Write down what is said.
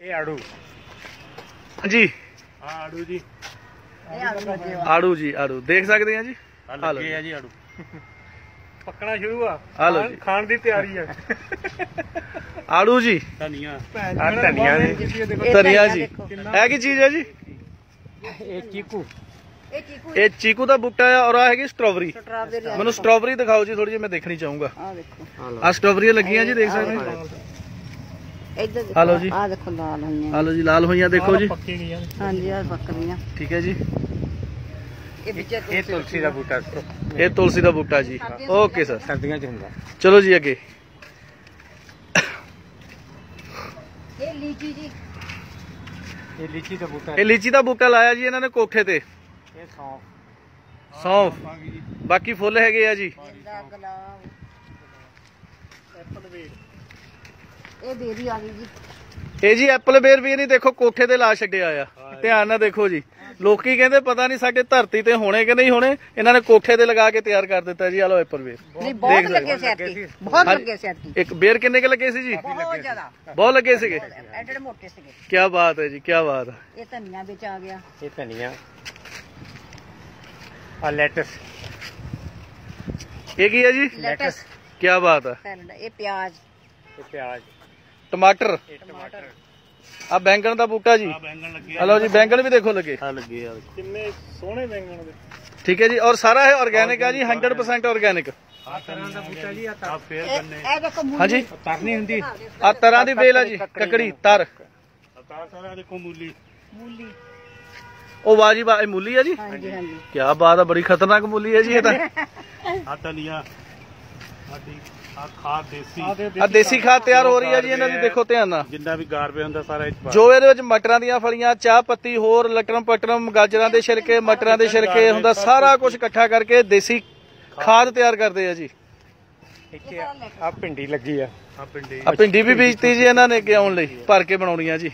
ਇਹ ਆੜੂ। ਜੀ। ਆ ਆੜੂ ਜੀ। ਆੜੂ ਜੀ ਆੜੂ। ਦੇਖ ਸਕਦੇ ਆ ਜੀ? ਆ ਲੱਗੇ। ਆ ਜੀ ਆੜੂ। ਪੱਕਣਾ ਸ਼ੁਰੂ ਆ। ਖਾਣ- ਦੀ ਤਿਆਰੀ ਆ। ਆੜੂ ਜੀ। ਧਨੀਆ। ਆ ਧਨੀਆ ਜੀ। ਧਨੀਆ ਜੀ ਇਹ ਕੀ ਚੀਜ਼ ਹੈ ਜੀ? ਇਹ ਚੀਕੂ। ਇਹ ਚੀਕੂ ਇਹ ਚੀਕੂ ਦਾ ਬੂਟਾ ਆ ਔਰ ਆ ਹੈਗੀ ਸਟ੍ਰਾਬੇਰੀ। ਸਟ੍ਰਾਬੇਰੀ ਮੈਨੂੰ ਸਟ੍ਰਾਬੇਰੀ ਦਿਖਾਓ ਜੀ ਥੋੜੀ ਜਿਹੀ ਮੈਂ ਦੇਖਣੀ ਚਾਹੂੰਗਾ। ਆ ਦੇਖੋ। ਆ ਸਟ੍ਰਾਬੇਰੀਆਂ ਲੱਗੀਆਂ ਜੀ ਦੇਖ ਸਕਦੇ ਹੋ ਇੱਧਰ ਆ ਲਓ ਜੀ। ਆ ਦੇਖੋ ਲਾਲ ਹੋਈਆਂ। ਆ ਲਓ ਜੀ ਲਾਲ ਹੋਈਆਂ ਦੇਖੋ ਜੀ। ਪੱਕੀ ਗਈਆਂ ਹਾਂਜੀ ਆ ਬੱਕਰੀਆਂ। ਠੀਕ ਹੈ ਜੀ। ਇਹ ਵਿੱਚ ਇਹ ਤੁਲਸੀ ਦਾ ਬੂਟਾ ਇਹ ਤੁਲਸੀ ਦਾ ਬੂਟਾ ਜੀ। Okay sir. ਸਰਦੀਆਂ ਚ ਹੁੰਦਾ। ਚਲੋ ਜੀ ਅੱਗੇ। ਇਹ ਲੀਚੀ ਜੀ। ਇਹ ਲੀਚੀ ਦਾ ਬੂਟਾ ਇਹ ਲੀਚੀ ਦਾ ਬੂਟਾ ਲਾਇਆ ਜੀ ਇਹਨਾਂ ਨੇ ਕੋਠੇ ਤੇ। ਇਹ ਸੌਂਫ। ਸੌਂਫ। ਬਾਕੀ ਫੁੱਲ ਹੈਗੇ ਆ ਜੀ। ਇਹਦਾ ਗੁਲਾਬ। ਐਪਲ ਵੇਲ। ਇਹ ਬੇਰੀ ਆ ਗਈ ਜੀ। ਇਹ ਜੀ ਐਪਲ ਬੇਰ ਵੀ ਨਹੀਂ ਦੇਖੋ ਕੋਠੇ ਤੇ ਲਾ ਛੱਡਿਆ ਆ। ਧਿਆਨ ਨਾਲ ਦੇਖੋ ਜੀ। ਲੋਕੀ ਕਹਿੰਦੇ ਪਤਾ ਨਹੀਂ ਸਾਡੇ ਧਰਤੀ ਤੇ ਹੋਣੇ ਕਿ ਨਹੀਂ ਹੋਣੇ ਇਹਨਾਂ ਨੇ ਕੋਠੇ ਤੇ ਲਗਾ ਕੇ ਤਿਆਰ ਕਰ ਦਿੱਤਾ ਜੀ ਆ ਐਪਲ ਬੇਰ। ਨਹੀਂ ਬਹੁਤ ਲੱਗੇ ਸੈਤੀ ਬਹੁਤ। ਲੱਗੇ ਸੈਤੀ ਇੱਕ ਬੇਰ ਕਿੰਨੇ ਕੁ ਲੱਗੇ ਸੀ ਜੀ? ਬਹੁਤ ਜ਼ਿਆਦਾ। ਬਹੁਤ ਲੱਗੇ ਸੀਗੇ? ਐਡੇ ਮੋਟੇ ਸੀਗੇ। ਕੀ ਬਾਤ ਹੈ ਜੀ ਕੀ ਬਾਤ ਹੈ। ਇਹ ਧਨੀਆ ਵਿੱਚ ਆ ਗਿਆ। ਇਹ ਧਨੀਆ। ਆ ਲੈਟਸ। ਇਹ ਕੀ ਹੈ ਜੀ? ਲੈਟਸ। ਕੀ ਬਾਤ ਹੈ। ਇਹ ਪਿਆਜ਼। ਇਹ ਪਿਆਜ਼। ਟਮਾਟਰ। ਇਹ ਟਮਾਟਰ। ਆ ਬੈਂਗਣ ਦਾ ਬੂਟਾ ਜੀ। ਆ ਬੈਂਗਣ ਲੱਗੇ ਹਲੋ ਜੀ ਬੈਂਗਣ ਵੀ ਦੇਖੋ ਲੱਗੇ। ਆ ਲੱਗੇ ਆ ਕਿੰਨੇ ਸੋਹਣੇ ਬੈਂਗਣ ਦੇ। ਠੀਕ ਹੈ ਜੀ ਔਰ ਸਾਰਾ ਇਹ ਆਰਗੇਨਿਕ ਆ ਜੀ 100% ਆਰਗੇਨਿਕ ਆ ਤਰ੍ਹਾਂ ਦਾ ਬੂਟਾ ਜੀ ਆ ਫੇਰ ਇਹ ਗੰਨੇ ਇਹ ਦੇਖੋ ਮੂਲੀ। ਹਾਂਜੀ। ਤਰ ਨਹੀਂ ਹੁੰਦੀ। ਆ ਤਰ੍ਹਾਂ ਦੀ ਵੇਲ ਆ ਜੀ ਕੱਕੜੀ। ਤਰ। ਤਾਰ ਸਾਰਾ ਦੇਖੋ ਮੂਲੀ। ਮੂਲੀ। ਉਹ ਵਾਹ ਜੀ ਵਾਹ ਇਹ ਮੂਲੀ ਆ ਜੀ? ਹਾਂਜੀ ਹਾਂਜੀ। ਕੀ ਬਾਤ ਆ ਬੜੀ ਖਤਰਨਾਕ ਮੂਲੀ ਹੈ ਜੀ ਇਹ ਤਾਂ। ਆ ਧਨੀਆ ਆਦੀ ਆ ਖਾਦ ਦੇਸੀ। ਆ ਦੇਸੀ ਖਾਦ। ਤਿਆਰ ਹੋ ਰਹੀ ਹੈ ਜੀ ਇਹਨਾਂ ਦੀ ਦੇਖੋ ਧਿਆਨ ਨਾਲ। ਜਿੰਨਾ ਵੀ ਗਾਰ ਪਿਆ ਹੁੰਦਾ ਸਾਰਾ ਇਹ ਜੋ ਇਹਦੇ ਵਿੱਚ ਮਟਰਾਂ ਦੀਆਂ ਫਲੀਆਂ ਚਾਹ ਪੱਤੀ ਹੋਰ ਲਟਰਮ ਪਟਰਮ ਗਾਜਰਾਂ ਦੇ ਛਿਲਕੇ ਮਟਰਾਂ ਦੇ ਛਿਲਕੇ ਹੁੰਦਾ ਸਾਰਾ ਕੁਝ ਇਕੱਠਾ ਕਰਕੇ ਦੇਸੀ ਖਾਦ। ਤਿਆਰ ਕਰਦੇ ਆ ਜੀ। ਇੱਥੇ ਆ ਭਿੰਡੀ ਲੱਗੀ ਆ। ਆ ਭਿੰਡੀ। ਆ ਭਿੰਡੀ ਵੀ ਬੀਜਤੀ ਜੀ ਇਹਨਾਂ ਨੇ ਅੱਗੇ ਆਉਣ ਲਈ ਭਰ ਕੇ ਬਣਾਉਣੀ ਆ ਜੀ।